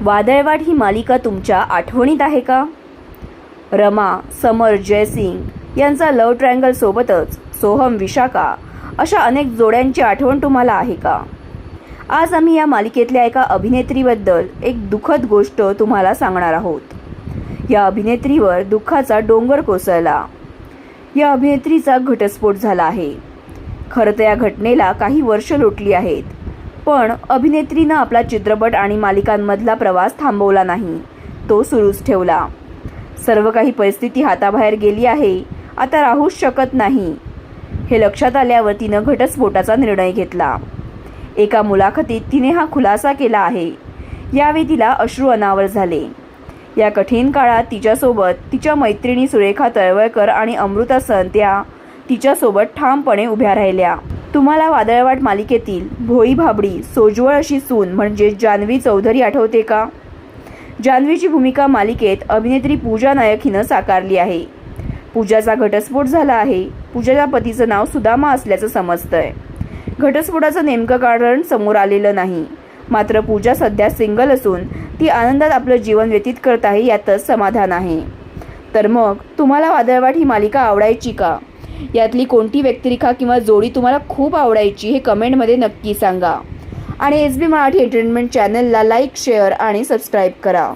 वादळवाट ही मालिका तुमच्या आठवणीत आहे का? रमा समर जयसिंग यांचा लव्ह ट्रँगल सोबतच सोहम विशाखा अशा अनेक जोड्यांची आठवण तुम्हाला आहे का? आज आम्ही या मालिकेतल्या एका अभिनेत्रीबद्दल एक दुःखद गोष्ट तुम्हाला सांगणार आहोत. या अभिनेत्रीवर दुःखाचा डोंगर कोसळला. या अभिनेत्रीचा घटस्फोट झाला आहे. खरं तर या घटनेला काही वर्ष लोटली आहेत. पण अभिनेत्रीनं आपला चित्रपट आणि मालिकांमधला प्रवास थांबवला नाही. तो सुरूच ठेवला. सर्व काही परिस्थिती हाताबाहेर गेली आहे. आता राहूच शकत नाही. हे लक्षात आल्यावर तिनं घटस्फोटाचा निर्णय घेतला. एका मुलाखतीत तिने हा खुलासा केला आहे. यावेळी तिला अश्रू अनावर झाले. या कठीण काळात तिच्यासोबत तिच्या मैत्रिणी सुरेखा तळवळकर आणि अमृता संत्या तिच्यासोबत ठामपणे उभ्या राहिल्या. तुम्हाला वादळवाट मालिकेतील भोई भाबडी सोज्वळ अशी सून म्हणजे जान्हवी चौधरी आठवते का? जान्हवीची भूमिका मालिकेत अभिनेत्री पूजा नायक हिनं साकारली आहे. पूजाचा घटस्फोट झाला आहे. पूजाच्या पतीचं नाव सुदामा असल्याचं समजतंय. घटस्फोटाचं नेमकं कारण समोर आलेलं नाही. मात्र पूजा सध्या सिंगल असून ती आनंदात आपलं जीवन व्यतीत करत आहे यातच समाधान आहे. तर मग तुम्हाला वादळवाट ही मालिका आवडायची का? यातली कोणती व्यक्तिरेखा किंवा जोडी तुम्हाला खूप आवडायची हे कमेंटमध्ये नक्की सांगा. आणि एस बी मराठी एंटरटेनमेंट चॅनलला लाईक शेअर आणि सबस्क्राईब करा.